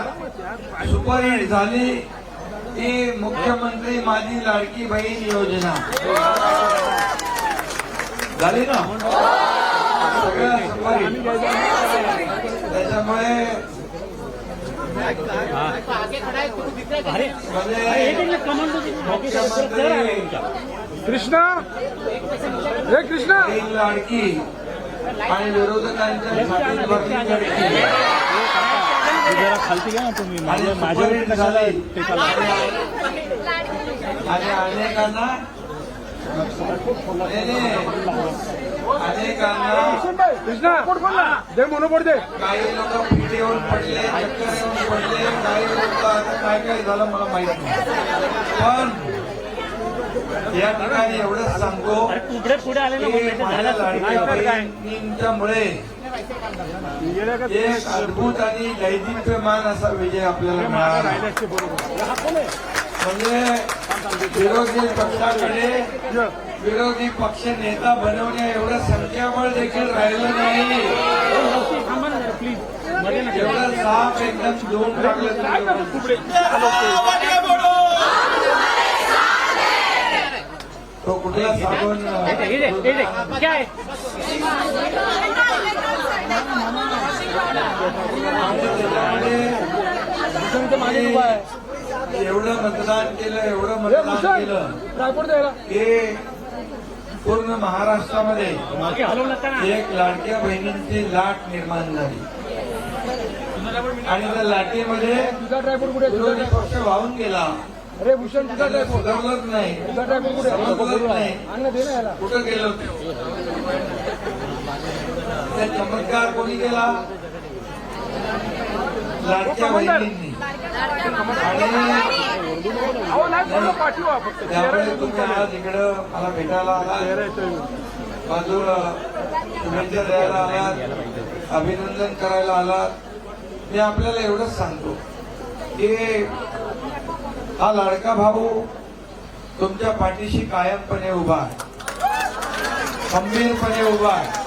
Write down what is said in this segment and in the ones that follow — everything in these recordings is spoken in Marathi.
सरकार सुपरहिट झाली ती मुख्यमंत्री माझी लाडकी बहीण योजना. झाली ना? सगळ्या सुपरहिट त्याच्यामुळे कृष्णा? हे कृष्णा! लाडकी आणि विरोधकांच्या जरा खालती घ्या ना तुम्ही. माझ्या माझ्यावर सुपारी कशाला झाली. टेकाला आणि अनेकांना नाही, नाही. अनेकांना कृष्णा दे मोनोपोड दे. काही लोक पिठी येऊन पडले चक्कर येऊन पडले काही लोक आता काय काय झालं मला माहीत नाही. पण या ठिकाणी एवढंच सांगतो पुढे पुढे आले ना झालं एक अद्भुत आणि दैदिप्यमान असा विजय आपल्याला मिळाला. म्हणजे विरोधी पक्षाकडे विरोधी पक्ष नेता बनवण्या एवढं संख्याबळ देखील राहिलं नाही. थांबा ना प्लीजमध्ये ना एवढं साफ एकदम दोन टाकलं. तो कुठला साबण? एवढं मतदान केलं एवढं मतदान केलं. हे पूर्ण महाराष्ट्रामध्ये एक लाडक्या बहिणींची लाट निर्माण झाली. आणि त्या लाटेमध्ये विरोधी पक्ष वाहून गेला. अरे भूषण तुझा सुधारलंच नाही. कुठं गेलो त्या चमत्कार कोणी केला? लाडक्या बहिणींनी त्यामुळे तुम्ही आज इकडं मला भेटायला आलात बाजूला शुभेच्छा द्यायला आलात अभिनंदन करायला आलात मी आपल्याला एवढंच सांगतो की हा लाडका भाऊ तुमच्या पाठीशी कायमपणे उभा आहे. खंबीरपणे उभा आहे.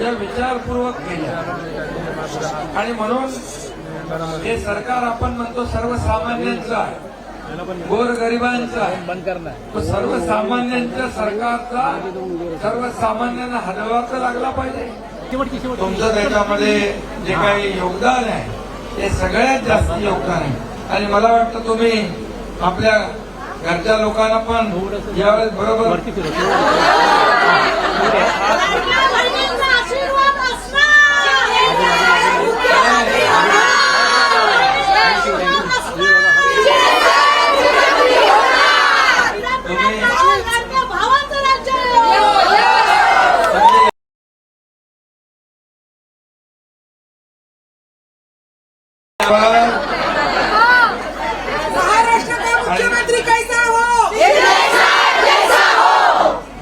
या विचारपूर्वक केल्या आणि म्हणून हे सरकार आपण म्हणतो सर्वसामान्यांचं आहे. गोरगरिबांचं आहे. बंद करणार तो सर्वसामान्यांच्या सरकारचा सर्वसामान्यांना हातभार लागला पाहिजे. तुमचं त्याच्यामध्ये जे काही योगदान आहे ते सगळ्यात जास्त योगदान आहे. आणि मला वाटतं तुम्ही आपल्या घरच्या लोकांना पण यावेळेस बरोबर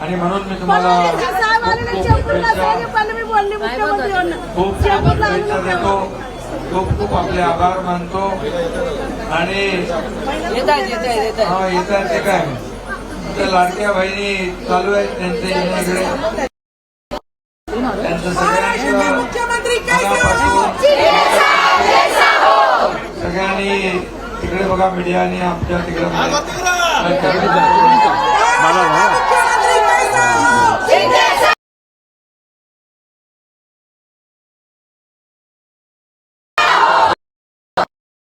आणि म्हणून मी तुम्हाला खूप खूप शुभेच्छा देतो खूप खूप आपले आभार मानतो. आणि हा येत आहे ते काय? त्या लाडक्या बहिणी चालू आहेत त्यांचे. सगळ्यांनी तिकडे बघा मीडियाने आमच्या तिकडे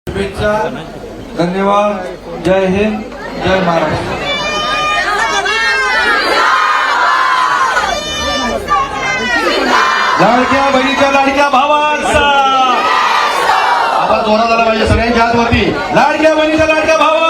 शुभेच्छा. धन्यवाद. जय हिंद. जय महाराष्ट्र. लाडक्या बहिणीच्या लाडक्या भावाचा आवाज झाला पाहिजे सगळ्यांच्या हातवरती. लाडक्या बहिणीच्या लाडक्या भावा